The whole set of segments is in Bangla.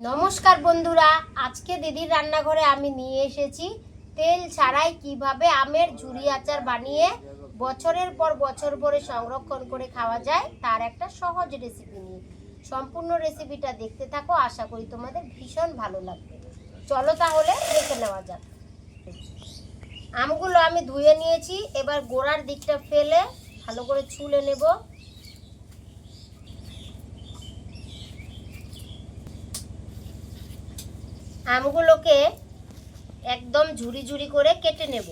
নমস্কার বন্ধুরা, আজকে দিদির রান্নাঘরে আমি নিয়ে এসেছি তেল ছাড়াই কীভাবে আমের ঝুরি আচার বানিয়ে বছরের পর বছর ভরে সংরক্ষণ করে খাওয়া যায় তার একটা সহজ রেসিপি নিয়ে। সম্পূর্ণ রেসিপিটা দেখতে থাকো, আশা করি তোমাদের ভীষণ ভালো লাগবে। চলো তাহলে দেখে নেওয়া যাক। আমগুলো আমি ধুয়ে নিয়েছি, এবার গোড়ার দিকটা ফেলে ভালো করে ছুলে নেব। আমগুলোকে একদম ঝুরি ঝুরি করে কেটে নেব।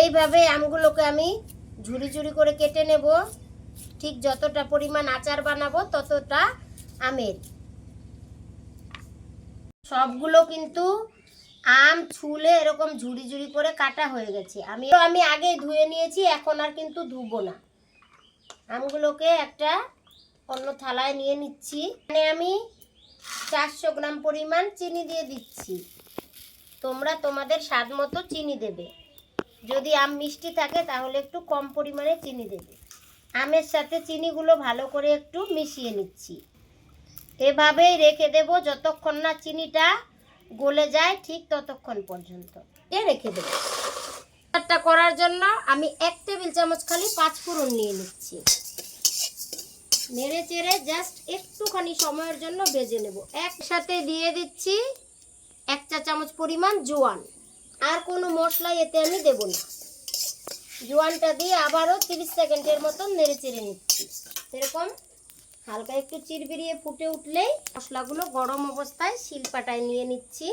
এইভাবে আমগুলোকে আমি ঝুরি ঝুরি করে কেটে নেব। ঠিক যতটা পরিমাণ আচার বানাবো ততটা আমের। সবগুলো কিন্তু আম, ছুলে এরকম ঝুড়ি ঝুড়ি করে কাটা হয়ে গেছে। আমি আমি আগেই ধুয়ে নিয়েছি, এখন আর কিন্তু ধুবো না। আমগুলোকে একটা অন্য থালায় নিয়ে নিচ্ছি। এখানে আমি চারশো গ্রাম পরিমাণ চিনি দিয়ে দিচ্ছি। তোমরা তোমাদের স্বাদ মতো চিনি দেবে। যদি আম মিষ্টি থাকে, তাহলে একটু কম পরিমাণে চিনি দেবে। আমের সাথে চিনিগুলো ভালো করে একটু মিশিয়ে নিচ্ছি। এভাবেই রেখে দেব, যতক্ষণ না চিনিটা গলে যায় ঠিক ততক্ষণ পর্যন্ত। এ রেখে দেবো। আচারটা করার জন্য আমি এক টেবিল চামচ খালি পাঁচ ফোড়ন নিয়ে নিচ্ছি। নেড়ে চেড়ে জাস্ট একটুখানি সময়ের জন্য ভেজে নেব। একসাথে দিয়ে দিচ্ছি এক চা চামচ পরিমাণ জোয়ান। আর কোনো মশলা এতে আমি দেব না। জোয়ানটা দিয়ে আবারও তিরিশ সেকেন্ডের মতন নেড়ে চেড়ে নিচ্ছি। এরকম হালকা একটু চিরবিরিয়ে ফুটে উঠলেই মশলাগুলো গরম অবস্থায় শিলপাটায় নিয়ে নিচ্ছি।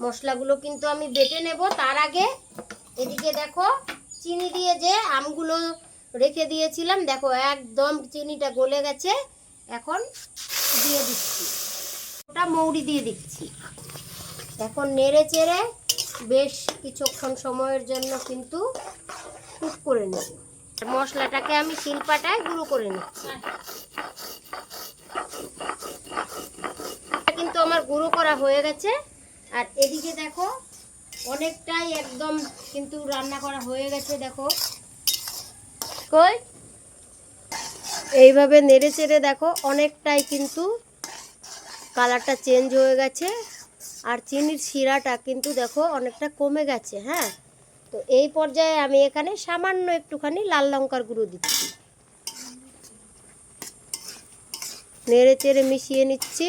মশলাগুলো কিন্তু আমি বেটে নেব। তার আগে এদিকে দেখো, চিনি দিয়ে যে আমগুলো রেখে দিয়েছিলাম, দেখো একদম চিনিটা গলে গেছে। এখন দিয়ে দিচ্ছি। ওটা মৌরি দিয়ে দিচ্ছি। এখন নেড়ে চেড়ে বেশ কিছুক্ষণ সময়ের জন্য কিন্তু কুক করে নেব। মশলাটাকে আমি শিলপাটায় গুঁড়ো করে নিচ্ছি এটা কিন্তু আমার গুঁড়ো করা হয়ে গেছে। আর এদিকে দেখো, অনেকটাই একদম কিন্তু রান্না করা হয়ে গেছে, দেখো। কই? এইভাবে নেড়ে চেড়ে দেখো, অনেকটাই কিন্তু কালারটা চেঞ্জ হয়ে গেছে। আর চিনির শিরাটা কিন্তু দেখো, অনেকটা কমে গেছে হ্যাঁ? তো এই পর্যায়ে আমি এখানে সামান্য একটুখানি লাল লঙ্কার গুঁড়ো দিচ্ছি। নেড়ে চেড়ে মিশিয়ে নিচ্ছি।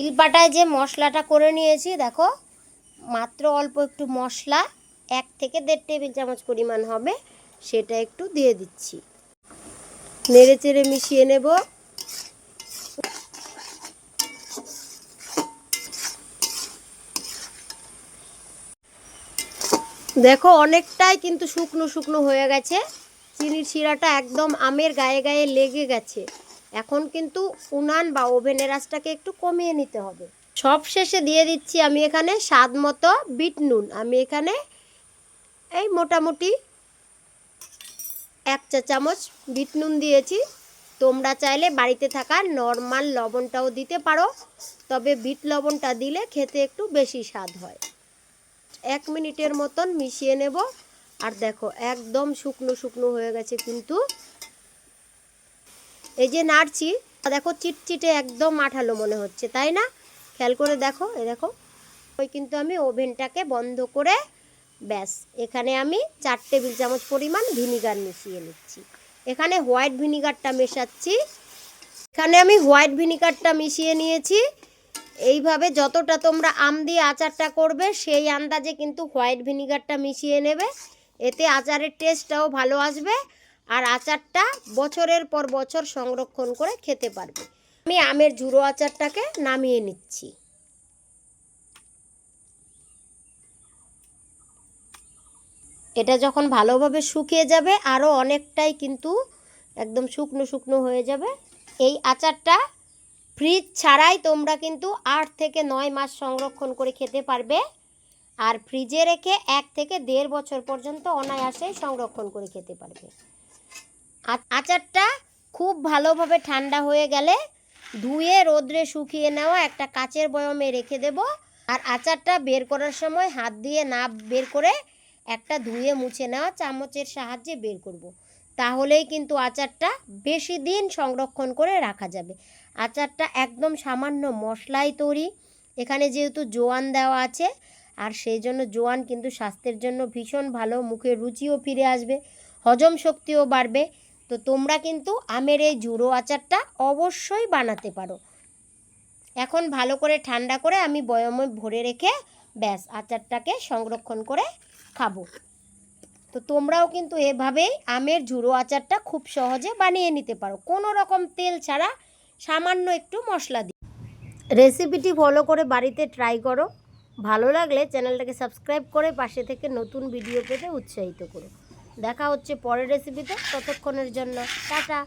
তিলপাটায় যে মশলাটা করে নিয়েছি, দেখো, মাত্র অল্প একটু মশলা, এক থেকে দেড় টেবিল চামচ পরিমাণ হবে, সেটা একটু দিয়ে দিচ্ছি। নেড়ে চেড়ে মিশিয়ে নেব। দেখো, অনেকটাই কিন্তু শুকনো শুকনো হয়ে গেছে। চিনির শিরাটা একদম আমের গায়ে গায়ে লেগে গেছে। এখন কিন্তু উনান বা ওভেনের আঁচটাকে একটু কমিয়ে নিতে হবে। সব শেষে দিয়ে দিচ্ছি আমি এখানে স্বাদ মতো বিট নুন। আমি এখানে এই মোটামুটি এক চা চামচ বিট নুন দিয়েছি। তোমরা চাইলে বাড়িতে থাকা নর্মাল লবণটাও দিতে পারো, তবে বিট লবণটা দিলে খেতে একটু বেশি স্বাদ হয়। এক মিনিটের মতন মিশিয়ে নেব। আর দেখো, একদম শুকনো শুকনো হয়ে গেছে কিন্তু এই যে নাড়ছি দেখো চিটচিটে একদম আঠালো মনে হচ্ছে, তাই না? খেয়াল করে দেখো এ দেখো। ওই কিন্তু আমি ওভেনটাকে বন্ধ করে, ব্যাস, এখানে আমি চার টেবিল চামচ পরিমাণ ভিনিগার মিশিয়ে নিচ্ছি। এখানে হোয়াইট ভিনিগারটা মেশাচ্ছি। এখানে আমি হোয়াইট ভিনিগারটা মিশিয়ে নিয়েছি। এইভাবে যতটা তোমরা আম দিয়ে আচারটা করবে, সেই আন্দাজে কিন্তু হোয়াইট ভিনিগারটা মিশিয়ে নেবে। এতে আচারের টেস্টটাও ভালো আসবে। আর আচারটা বছরের পর বছর সংরক্ষণ করে খেতে পারবে। আমি আমের ঝুড়ো আচারটাকে নামিয়ে নিচ্ছি। এটা যখন ভালোভাবে শুকিয়ে যাবে আরও অনেকটাই কিন্তু একদম শুকনো শুকনো হয়ে যাবে। এই আচারটা ফ্রিজ ছাড়াই তোমরা কিন্তু আট থেকে নয় মাস সংরক্ষণ করে খেতে পারবে। আর ফ্রিজে রেখে এক থেকে দেড় বছর পর্যন্ত অনায়াসে সংরক্ষণ করে খেতে পারবে। আচারটা খুব ভালোভাবে ঠান্ডা হয়ে গেলে ধুয়ে রোদ্রে শুকিয়ে নেওয়া একটা কাচের বয়মে রেখে দেব। আর আচারটা বের করার সময় হাত দিয়ে না বের করে একটা ধুয়ে মুছে নেওয়া চামচের সাহায্যে বের করব। তাহলেই কিন্তু আচারটা বেশি দিন সংরক্ষণ করে রাখা যাবে। আচারটা একদম সামান্য মশলাই তৈরি। এখানে যেহেতু জোয়ান দেওয়া আছে, আর সেই জন্য জোয়ান কিন্তু স্বাস্থ্যের জন্য ভীষণ ভালো মুখের রুচিও ফিরে আসবে, হজম শক্তিও বাড়বে। তো তোমরা কিন্তু আমের এই জুড়ো আচারটা অবশ্যই বানাতে পারো। এখন ভালো করে ঠান্ডা করে আমি বয়মে ভরে রেখে ব্যাস আচারটাকে সংরক্ষণ করে খাব। তো তোমরাও কিন্তু এভাবেই আমের ঝুড়ো আচারটা খুব সহজে বানিয়ে নিতে পারো। কোনো রকম তেল ছাড়া সামান্য একটু মশলা দিয়ে। রেসিপিটি ফলো করে বাড়িতে ট্রাই করো। ভালো লাগলে চ্যানেলটাকে সাবস্ক্রাইব করে পাশে থেকে নতুন ভিডিও পেতে উৎসাহিত করো। দেখা হচ্ছে পরের রেসিপিতে ততক্ষণের জন্য টাটা।